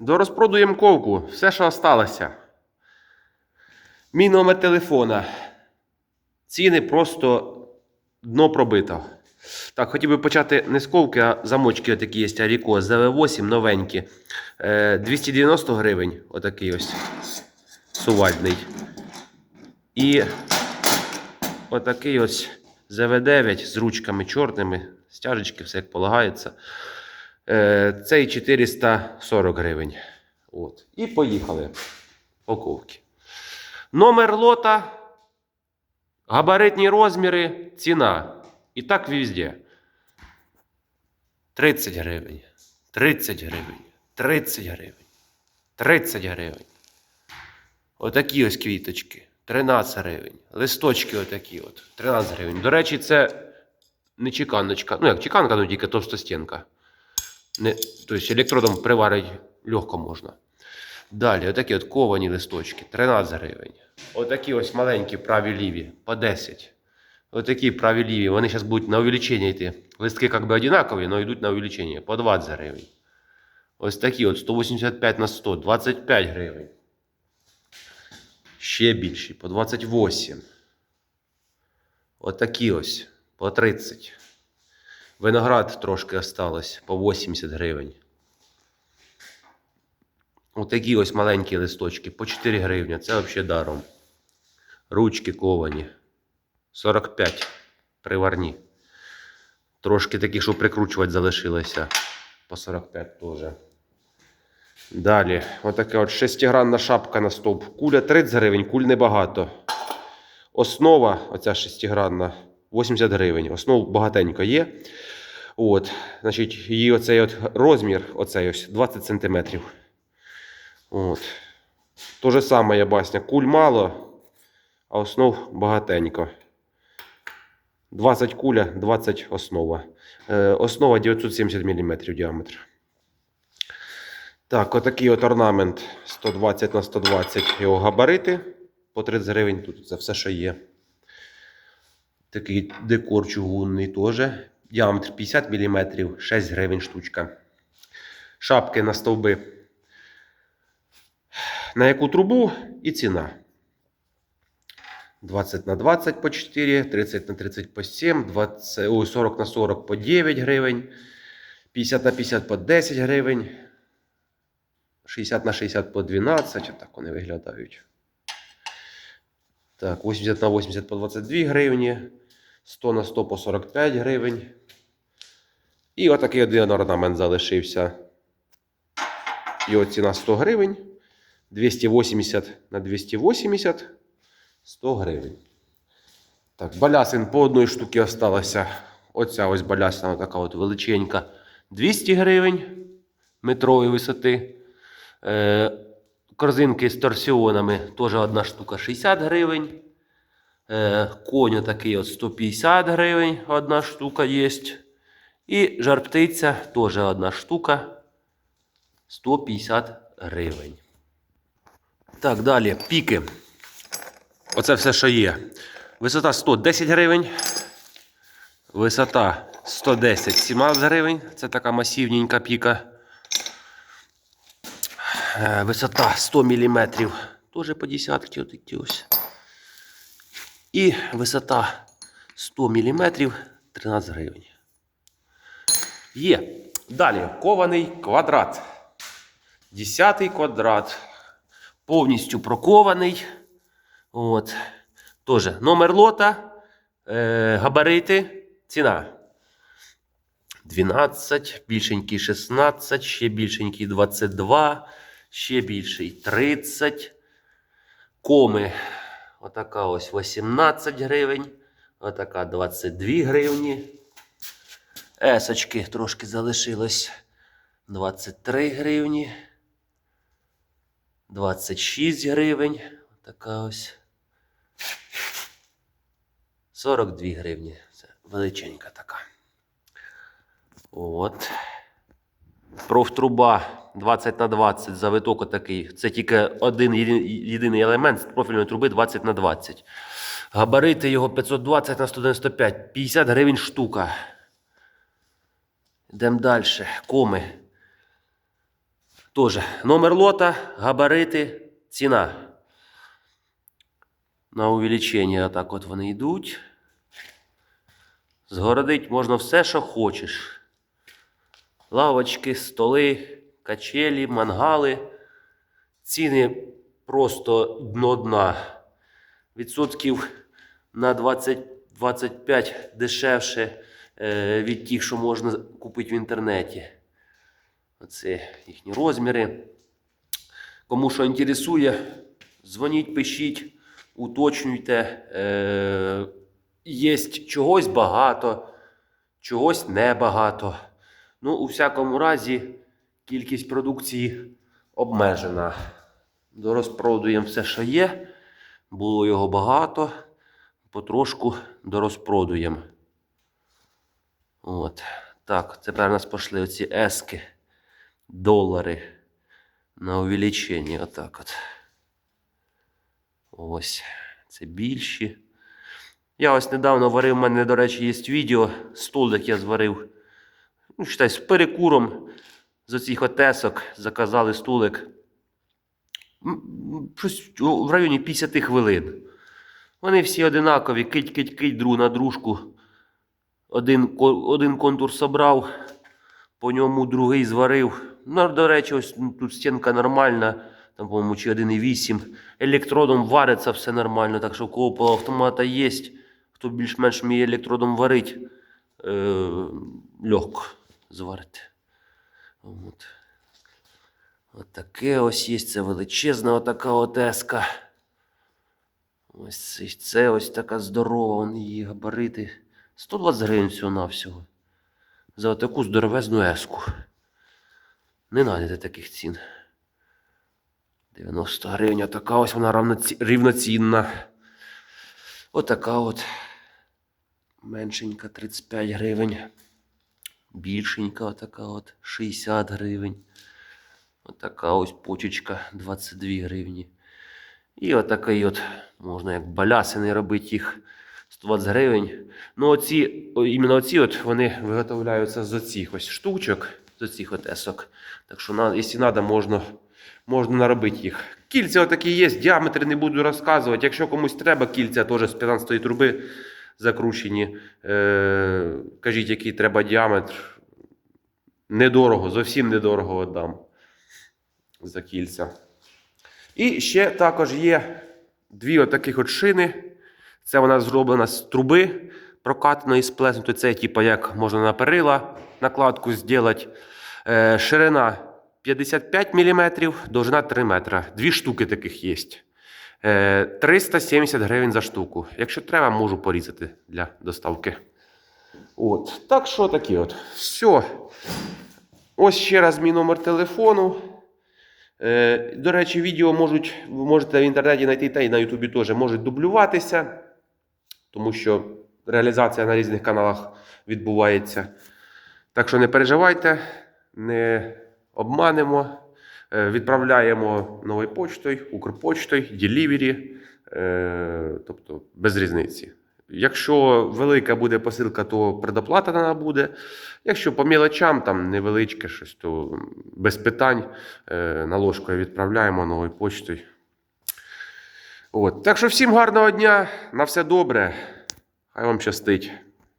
До розпроду ямковку. Все, що осталося. Мій номер телефона. Ціни просто дно пробито. Так, хотів би почати не з ковки, а замочки такі є Аріко з ЗВ8 новенькі. Е, 290 гривень. Отакий ось сувальний. І отакий ось ЗВ9 з ручками чорними, стяжечки, все як полагається. Е, Цей 440 гривень. От. І поїхали. Упаковки. Номер лота, габаритні розміри, ціна. І так везде. 30 гривень. 30 гривень. 30 гривень. 30 гривень. Отакі ось квіточки. 13 гривень. Листочки отакі от. 13 гривень. До речі, це не чеканочка. Ну, як чеканка, ну тільки товстостінка. Не, тобто електродом приварити легко можна. Далі, отакі от ковані листочки, 13 гривень. Отакі ось маленькі праві ліві по 10. Отакі праві ліві, вони зараз будуть на увеличення йти. Листки як би одинакові, але йдуть на увеличення по 20 гривень. Ось такі от 185 на 100, 25 гривень. Ще більші, по 28. Отакі ось по 30. Виноград трошки осталось по 80 гривень. Отакі ось маленькі листочки по 4 гривні. Це взагалі даром. Ручки ковані. 45 приварні. Трошки такі, що прикручувати залишилося. По 45 теж. Далі, отака от шестигранна шапка на стовп. Куля 30 гривень, куль небагато. Основа, оця шестигранна, 80 гривень. Основ багатенько є. От, значить, її оцей от розмір, оцей ось 20 см. От. То же саме я басня. Куль мало, а основ багатенько. 20 куля, 20 основа. Е, основа 970 мм діаметр. Так, отакий от орнамент 120 на 120 його габарити. По 30 гривень тут це все, що є. Такий декор чугунний теж. Діаметр 50 мм, 6 гривень штучка. Шапки на стовби. На яку трубу і ціна. 20 на 20 по 4, 30 на 30 по 7, 20, ой, 40 на 40 по 9 гривень, 50 на 50 по 10 гривень, 60 на 60 по 12, отак вони виглядають. Так, 80 на 80 по 22 гривні, 100 на 100 по 45 гривень. І отакий один орнамент залишився. Його ціна 100 гривень. 280 на 280 100 гривень. Так, балясин по одній штуці осталося. Оця ось балясина, така от величенька. 200 гривень метрової висоти. Е, корзинки з торсіонами теж одна штука 60 гривень. Е, конь такий от 150 гривень, одна штука є. І жар птиця теж одна штука 150 гривень. Так, далі піки. Оце все, що є. Висота 110 гривень. Висота 110 17 гривень. Це така масивненька піка. Е, Висота 100 мм. Теж по десятки ось. І висота 100 мм 13 гривень. Є. Далі кований квадрат. Десятий квадрат. Повністю прокований. От. Тоже номер лота, е, габарити, ціна. 12, більшенький 16, ще більшенький 22, ще більший 30. Коми. Отака ось 18 гривень. Отака 22 гривні. Есочки трошки залишилось 23 гривні. 26 гривень. Така ось. 42 гривні. Це величенька така. От. Профтруба 20 на 20 завиток отакий. Це тільки один єдиний елемент з профільної труби 20 на 20. Габарити його 520 на 195. 50 гривень штука. Йдемо далі. Коми. Тоже номер лота, габарити, ціна. На увеличення отак от вони йдуть. Згородить можна все, що хочеш. Лавочки, столи, качелі, мангали. Ціни просто дно дна. Відсотків на 20-25 дешевше е, від тих, що можна купити в інтернеті. Оце їхні розміри. Кому що інтересує, дзвоніть, пишіть, уточнюйте. Е, є чогось багато, чогось небагато. Ну, у всякому разі, кількість продукції обмежена. Дорозпродуємо все, що є. Було його багато. Потрошку дорозпродуємо. От. Так, тепер у нас пішли оці ески, долари на увеличення. Отак от. Ось. Це більші. Я ось недавно варив, у мене, до речі, є відео. Столик я зварив. Ну, считай, з перекуром з оцих отесок заказали м, Щось в районі 50 хвилин. Вони всі одинакові, кить, кить, кить друг на дружку. Один, один контур собрав, по ньому другий зварив. Ну, до речі, ось тут стінка нормальна, там, по-моєму, чи 1,8. Електродом вариться все нормально, так що у кого полуавтомата є, хто більш-менш вміє електродом варить, е- легко зварити. От. От таке ось є, це величезна отака отеска. Ось це, ось така здорова, вон її габарити. 120 гривень всього навсього. За таку здоровезну еску. Не знайдете таких цін. 90 гривень, така ось вона рівноцінна. Отака от. Меншенька 35 гривень. Більшенька отака от 60 гривень. Отака ось почечка 22 гривні. І отакий от, можна як балясини робити їх 120 гривень. Ну, оці, іменно оці от вони виготовляються з оцих ось штучок, з оцих от есок. Так що, якщо треба, можна, можна наробити їх. Кільця отакі є, діаметри не буду розказувати. Якщо комусь треба, кільця теж з 15 труби закручені. Е, кажіть, який треба діаметр. Недорого, зовсім недорого віддам за кільця. І ще також є дві отаких от шини. Це вона зроблена з труби прокатаної сплеснутої. Це, типу, як можна на перила накладку зробити. Е, ширина 55 мм, довжина 3 метра. Дві штуки таких є. Е, 370 гривень за штуку. Якщо треба, можу порізати для доставки. От. Так що таке от. Все. Ось ще раз мій номер телефону. Е, До речі, відео можуть, ви можете в інтернеті знайти та й на Ютубі теж можуть дублюватися, тому що реалізація на різних каналах відбувається. Так що не переживайте, не обманемо. Е, Відправляємо новою почтою, Укрпочтою, Delivery, е, тобто без різниці. Якщо велика буде посилка, то предоплата вона буде. Якщо по мілочам, там невеличке щось, то без питань е, наложкою відправляємо новою почтою. От. Так що всім гарного дня, на все добре. Хай вам щастить.